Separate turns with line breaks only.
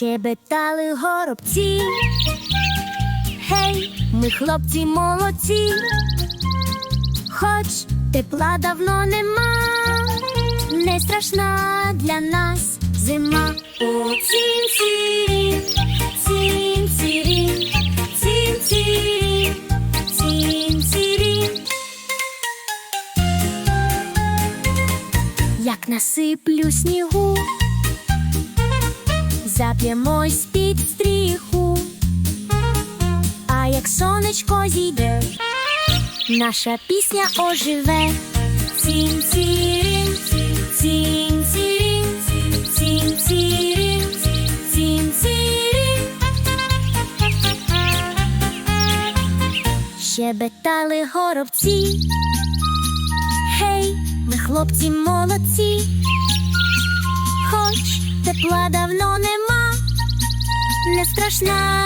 Щебетали горобці. Гей, ми хлопці молодці. Хоч тепла давно нема, не страшна для нас зима. У цім-цірі, цім-цірі, цім-цірі, цім-цірі. Як насиплю снігу, зап'ємось під стріху, а як сонечко зійде, наша пісня оживе. Цім-цірім, цім-цірім, цім-цірім, цім-цірім. Щебетали горобці. Гей, ми хлопці молодці, хоч тепла давно не страшна